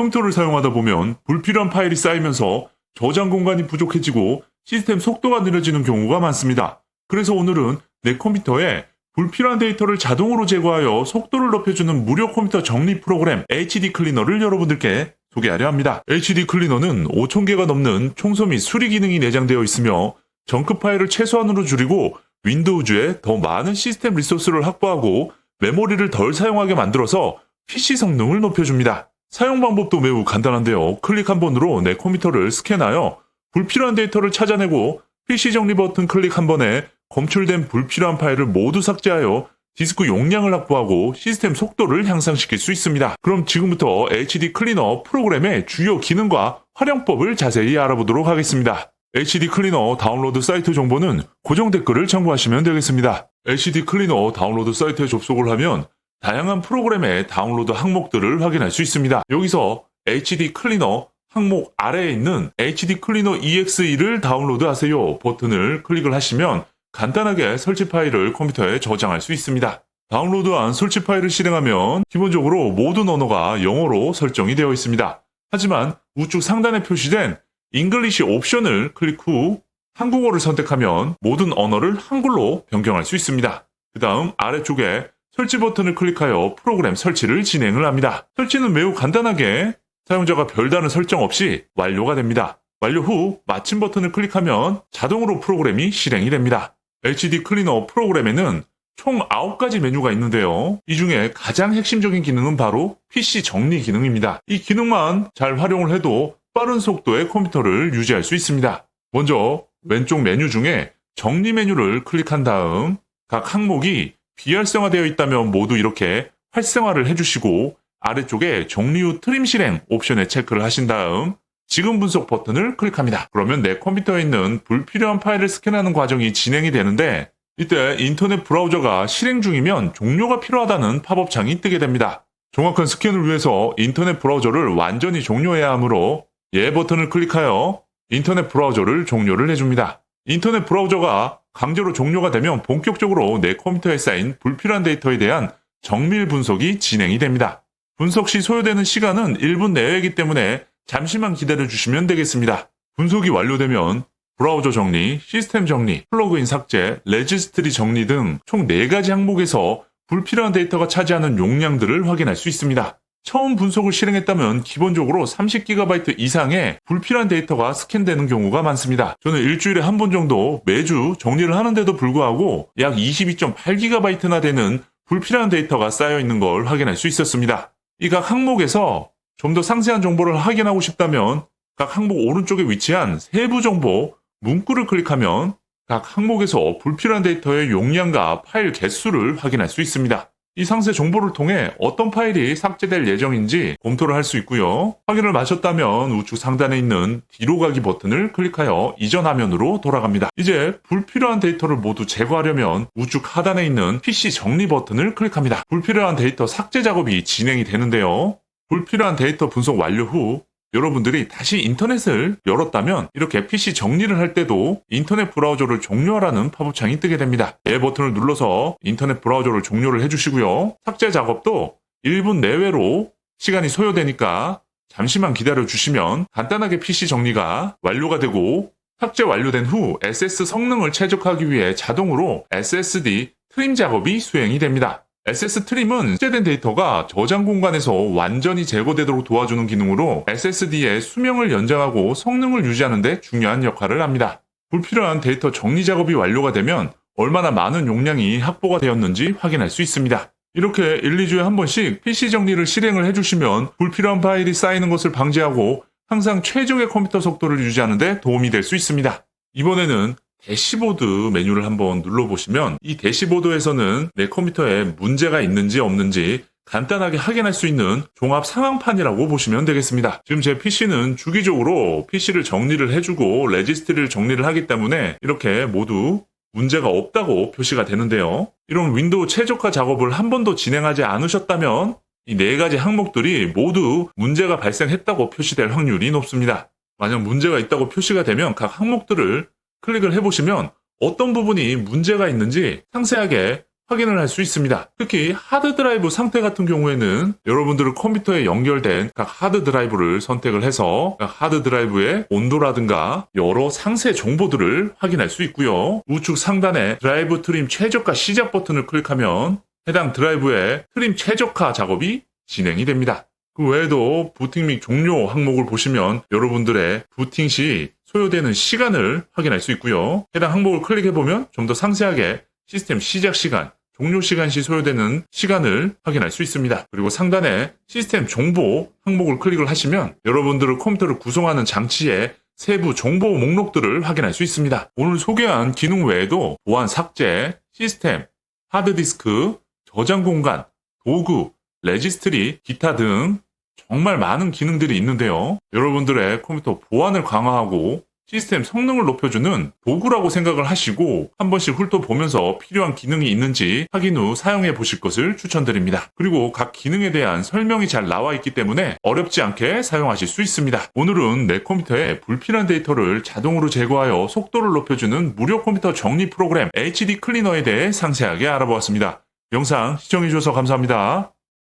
컴퓨터를 사용하다 보면 불필요한 파일이 쌓이면서 저장 공간이 부족해지고 시스템 속도가 느려지는 경우가 많습니다. 그래서 오늘은 내 컴퓨터에 불필요한 데이터를 자동으로 제거하여 속도를 높여주는 무료 컴퓨터 정리 프로그램 HD 클리너를 여러분들께 소개하려 합니다. HD 클리너는 5,000개가 넘는 및 수리 기능이 내장되어 있으며 정크 파일을 최소한으로 줄이고 윈도우즈에 더 많은 시스템 리소스를 확보하고 메모리를 덜 사용하게 만들어서 PC 성능을 높여줍니다. 사용 방법도 매우 간단한데요. 클릭 한 번으로 내 컴퓨터를 스캔하여 불필요한 데이터를 찾아내고 PC 정리 버튼 클릭 한 번에 검출된 불필요한 파일을 모두 삭제하여 디스크 용량을 확보하고 시스템 속도를 향상시킬 수 있습니다. 그럼 지금부터 HD 클리너 프로그램의 주요 기능과 활용법을 자세히 알아보도록 하겠습니다. HD 클리너 다운로드 사이트 정보는 고정 댓글을 참고하시면 되겠습니다. HD 클리너 다운로드 사이트에 접속을 하면 다양한 프로그램의 다운로드 항목들을 확인할 수 있습니다. 여기서 HD 클리너 항목 아래에 있는 HD 클리너 EXE를 다운로드 하세요 버튼을 클릭을 하시면 간단하게 설치 파일을 컴퓨터에 저장할 수 있습니다. 다운로드한 설치 파일을 실행하면 기본적으로 모든 언어가 영어로 설정이 되어 있습니다. 하지만 우측 상단에 표시된 잉글리시 옵션을 클릭 후 한국어를 선택하면 모든 언어를 한글로 변경할 수 있습니다. 그 다음 아래쪽에 설치 버튼을 클릭하여 프로그램 설치를 진행을 합니다. 설치는 매우 간단하게 사용자가 별다른 설정 없이 완료가 됩니다. 완료 후 마침 버튼을 클릭하면 자동으로 프로그램이 실행이 됩니다. HD 클리너 프로그램에는 총 9가지 메뉴가 있는데요. 이 중에 가장 핵심적인 기능은 바로 PC 정리 기능입니다. 이 기능만 잘 활용을 해도 빠른 속도의 컴퓨터를 유지할 수 있습니다. 먼저 왼쪽 메뉴 중에 정리 메뉴를 클릭한 다음 각 항목이 비활성화되어 있다면 모두 이렇게 활성화를 해주시고 아래쪽에 정리 후 트림 실행 옵션에 체크를 하신 다음 지금 분석 버튼을 클릭합니다. 그러면 내 컴퓨터에 있는 불필요한 파일을 스캔하는 과정이 진행이 되는데 이때 인터넷 브라우저가 실행 중이면 종료가 필요하다는 팝업 창이 뜨게 됩니다. 정확한 스캔을 위해서 인터넷 브라우저를 완전히 종료해야 하므로 예 버튼을 클릭하여 인터넷 브라우저를 종료를 해줍니다. 인터넷 브라우저가 강제로 종료가 되면 본격적으로 내 컴퓨터에 쌓인 불필요한 데이터에 대한 정밀 분석이 진행이 됩니다. 분석 시 소요되는 시간은 1분 내외이기 때문에 잠시만 기다려 주시면 되겠습니다. 분석이 완료되면 브라우저 정리, 시스템 정리, 플러그인 삭제, 레지스트리 정리 등 총 4가지 항목에서 불필요한 데이터가 차지하는 용량들을 확인할 수 있습니다. 처음 분석을 실행했다면 기본적으로 30GB 이상의 불필요한 데이터가 스캔되는 경우가 많습니다. 저는 일주일에 한 번 정도 매주 정리를 하는데도 불구하고 약 22.8GB나 되는 불필요한 데이터가 쌓여 있는 걸 확인할 수 있었습니다. 이 각 항목에서 좀 더 상세한 정보를 확인하고 싶다면 각 항목 오른쪽에 위치한 세부 정보 문구를 클릭하면 각 항목에서 불필요한 데이터의 용량과 파일 개수를 확인할 수 있습니다. 이 상세 정보를 통해 어떤 파일이 삭제될 예정인지 검토를 할 수 있고요. 확인을 마쳤다면 우측 상단에 있는 뒤로 가기 버튼을 클릭하여 이전 화면으로 돌아갑니다. 이제 불필요한 데이터를 모두 제거하려면 우측 하단에 있는 PC 정리 버튼을 클릭합니다. 불필요한 데이터 삭제 작업이 진행이 되는데요. 불필요한 데이터 분석 완료 후 여러분들이 다시 인터넷을 열었다면 이렇게 PC 정리를 할 때도 인터넷 브라우저를 종료하라는 팝업창이 뜨게 됩니다. 예 버튼을 눌러서 인터넷 브라우저를 종료를 해주시고요. 삭제 작업도 1분 내외로 시간이 소요되니까 잠시만 기다려 주시면 간단하게 PC 정리가 완료가 되고 삭제 완료된 후 SS 성능을 최적화하기 위해 자동으로 SSD 트림 작업이 수행이 됩니다. SS 트림은 삭제된 데이터가 저장 공간에서 완전히 제거되도록 도와주는 기능으로 SSD의 수명을 연장하고 성능을 유지하는 데 중요한 역할을 합니다. 불필요한 데이터 정리 작업이 완료가 되면 얼마나 많은 용량이 확보가 되었는지 확인할 수 있습니다. 이렇게 1, 2주에 한 번씩 PC 정리를 실행을 해주시면 불필요한 파일이 쌓이는 것을 방지하고 항상 최적의 컴퓨터 속도를 유지하는 데 도움이 될 수 있습니다. 이번에는 대시보드 메뉴를 한번 눌러보시면 이 대시보드에서는 내 컴퓨터에 문제가 있는지 없는지 간단하게 확인할 수 있는 종합 상황판이라고 보시면 되겠습니다. 지금 제 PC는 주기적으로 PC를 정리를 해주고 레지스트리를 정리를 하기 때문에 이렇게 모두 문제가 없다고 표시가 되는데요. 이런 윈도우 최적화 작업을 한 번도 진행하지 않으셨다면 이 네 가지 항목들이 모두 문제가 발생했다고 표시될 확률이 높습니다. 만약 문제가 있다고 표시가 되면 각 항목들을 클릭을 해보시면 어떤 부분이 문제가 있는지 상세하게 확인을 할 수 있습니다. 특히 하드 드라이브 상태 같은 경우에는 여러분들은 컴퓨터에 연결된 각 하드 드라이브를 선택을 해서 각 하드 드라이브의 온도라든가 여러 상세 정보들을 확인할 수 있고요. 우측 상단에 드라이브 트림 최저가 시작 버튼을 클릭하면 해당 드라이브의 트림 최적화 작업이 진행이 됩니다. 그 외에도 부팅 및 종료 항목을 보시면 여러분들의 부팅 시 소요되는 시간을 확인할 수 있고요. 해당 항목을 클릭해보면 좀 더 상세하게 시스템 시작 시간, 종료 시간 시 소요되는 시간을 확인할 수 있습니다. 그리고 상단에 시스템 정보 항목을 클릭을 하시면 여러분들의 컴퓨터를 구성하는 장치의 세부 정보 목록들을 확인할 수 있습니다. 오늘 소개한 기능 외에도 보안 삭제, 시스템, 하드디스크, 저장 공간, 도구, 레지스트리, 기타 등 정말 많은 기능들이 있는데요. 여러분들의 컴퓨터 보안을 강화하고 시스템 성능을 높여주는 도구라고 생각을 하시고 한 번씩 훑어보면서 필요한 기능이 있는지 확인 후 사용해 보실 것을 추천드립니다. 그리고 각 기능에 대한 설명이 잘 나와 있기 때문에 어렵지 않게 사용하실 수 있습니다. 오늘은 내 컴퓨터에 불필요한 데이터를 자동으로 제거하여 속도를 높여주는 무료 컴퓨터 정리 프로그램 HD 클리너에 대해 상세하게 알아보았습니다. 영상 시청해주셔서 감사합니다.